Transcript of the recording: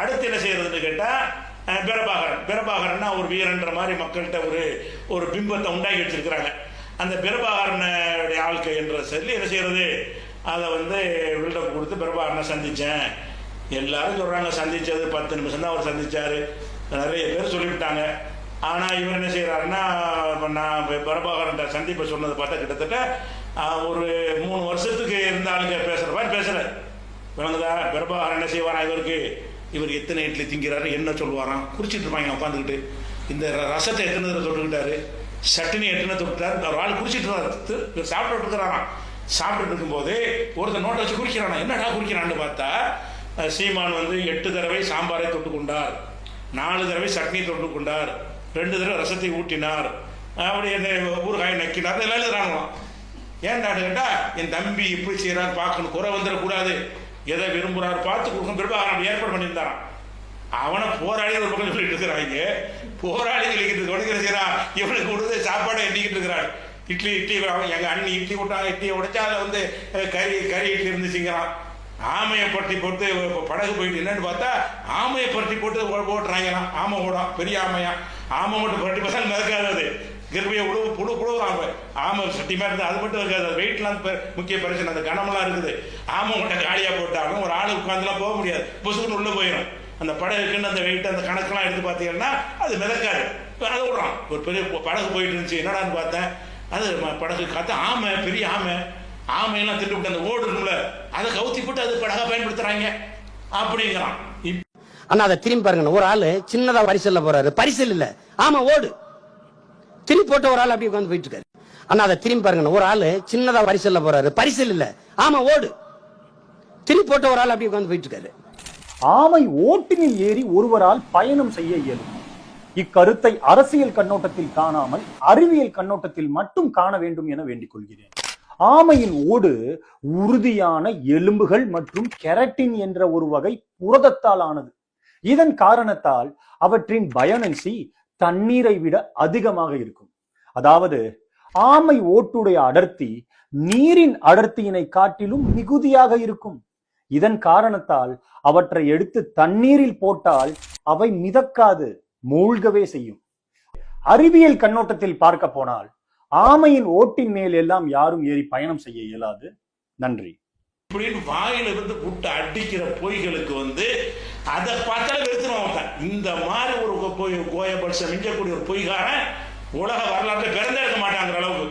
அடுத்து என்ன செய்யறதுன்னு கேட்டால் பிரபாகரன். பிரபாகரன்னா ஒரு வீரன்ற மாதிரி மக்கள்கிட்ட ஒரு ஒரு பிம்பத்தை உண்டாக்கி வச்சிருக்கிறாங்க. அந்த பிரபாகரனுடைய ஆள்கை என்ற சொல்லி என்ன செய்யறது? அதை வந்து பில்டப் கொடுத்து பிரபாகரனை சந்தித்தேன் எல்லாரும் சொல்கிறாங்க சந்தித்தது பத்து நிமிஷம் தான் அவர் சந்தித்தார் நிறைய பேர் சொல்லிவிட்டாங்க. ஆனால் இவர் என்ன செய்கிறாருன்னா இப்போ நான் இப்ப பிரபாகரன் சந்திப்பை சொன்னதை பார்த்தா கிட்டத்தட்ட ஒரு மூணு வருஷத்துக்கு இருந்த ஆளுங்க பேசுகிற மாதிரி பேசுகிறேன் விளங்குதா? பிரபாகரன் என்ன செய்வாரா இவருக்கு? இவர் எத்தனை இட்லி திங்கிறாரு என்ன சொல்லுவாராம் குறிச்சிட்டு இருப்பாங்க உட்காந்துக்கிட்டு இந்த ர- ரசத்தை எத்தனை தடவை தொட்டுக்கிட்டாரு சட்டினி எத்தனை தொட்டுட்டார் ஒரு ஆள் குடிச்சிட்டு இருந்தாரு இருக்கிறாராம். சாப்பிட்டுட்டு இருக்கும்போது ஒருத்தர் நோட்டை வச்சு குறிக்கிறானா என்னடா குறிக்கிறான்னு பார்த்தா சீமான் வந்து எட்டு தடவை சாம்பாரை தொட்டு கொண்டார் நாலு தடவை சட்னி தொட்டு கொண்டார் ரெண்டு தடவை ரசத்தை ஊட்டினார் அப்படி இந்த ஊறுகாய் நக்கினார் எல்லாம் எழுதுறாங்களாம். ஏன்டான்னு கேட்டா என் தம்பி இப்படி செய்யறாரு பார்க்கணும் குறை வந்துடக்கூடாது. எதை விரும்புகிறார் பார்த்து கொடுக்கும் பிரபாகரன் அப்படி ஏற்பாடு பண்ணியிருந்தாராம். அவனை போராளிகள் ஒரு பக்கம் சொல்லிட்டு இருக்கிறாங்க. போராளி சொல்லிக்கிட்டு கொடுக்கிற செய்யறான் இவனுக்கு கொடுத்து சாப்பாடை எண்ணிக்கிட்டு இருக்கிறான் இட்லி இட்லி அவன் எங்க அண்ணி இட்லி விட்டாங்க இட்லியை உடைச்சா அதில் வந்து கறி கறி இட்லி இருந்துச்சுங்கிறான். ஆமையை பட்டி போட்டு படகு போயிட்டு என்னன்னு பார்த்தா ஆமையை பட்டி போட்டு போட்டுறாங்க ஆமை ஓடும் பெரிய ஆமையா ஆமை மட்டும் பட்டி பார்த்தா மிதக்காது கிருபியை உழவு புழு புழுவுறாங்க ஆமை சட்டியமாக மாதிரி அது மட்டும் இருக்காது. அது வெயிட்லாம் முக்கிய பிரச்சனை அந்த கனமெல்லாம் இருக்குது. ஆமை மட்டும் காலியாக போட்டாலும் ஒரு ஆள் உட்காந்துலாம் போக முடியாது. புசுக்குன்னு உள்ளே போயிடும் அந்த படகுக்குன்னு அந்த வெயிட் அந்த கணக்கெல்லாம் எடுத்து பார்த்தீங்கன்னா அது மிதக்காது. அதை விடுறான். ஒரு பெரிய படகு போயிட்டு இருந்துச்சு. என்னடான்னு பார்த்தேன். அது படகு காத்து ஆமை பெரிய ஆமை. ஆமையெல்லாம் திட்டு விட்டு அந்த ஓடு இருக்கும்ல அதை கவுத்தி போட்டு அது படகா பயன்படுத்துறாங்க. அப்படிங்கிறான். அண்ணா அதை திரும்பி பாருங்க ஒரு ஆள் சின்னதாக பரிசல்ல போறாரு. பரிசல் இல்லை. ஆமா ஓடு. திரும்பி போட்ட ஒரு ஆள் அப்படி உட்காந்து போயிட்டு இருக்காரு. ஆனா அதை திரும்பி பாருங்க ஒரு ஆளு சின்னதா பரிசல்ல போறாரு. பரிசல் இல்ல. ஆமா ஓடு. திரும்பி போட்ட ஒரு ஆள் அப்படி உட்காந்து போயிட்டு இருக்காரு. ஆமை ஓட்டினில் ஏறி ஒருவரால் பயணம் செய்ய இயலும். இக்கருத்தை அரசியல் கண்ணோட்டத்தில் காணாமல் அறிவியல் கண்ணோட்டத்தில் மட்டும் காண வேண்டும் என வேண்டிக் கொள்கிறேன். ஆமையின் ஓடு உறுதியான எலும்புகள் மற்றும் கெரட்டின் என்ற ஒரு வகை புரதத்தால் ஆனது. இதன் காரணத்தால் அவற்றின் பயோனன்சி தண்ணீரை விட அதிகமாக இருக்கும். அதாவது ஆமை ஓட்டுடைய அடர்த்தி நீரின் அடர்த்தியினை காட்டிலும் மிகுதியாக இருக்கும். இதன் காரணத்தால் அவற்றை எடுத்து தண்ணீரில் போட்டால் அவை மிதக்காது மூழ்கவே செய்யும். அறிவியல் கண்ணோட்டத்தில் பார்க்க போனால் ஆமையின் ஓட்டின் மேல் எல்லாம் யாரும் ஏறி பயணம் செய்ய இயலாது. நன்றி. இப்படின்னு வாயிலிருந்து விட்டு அடிக்கிற பொய்களுக்கு வந்து அதை பார்த்தாலே வெறுத்துருவான் இந்த மாதிரி ஒரு பொய் கோயபட்சம் மிஞ்சக்கூடிய ஒரு பொய்காரன் உலக வரலாற்றை பிறந்தெடுக்க மாட்டாங்கிற அளவுக்கு.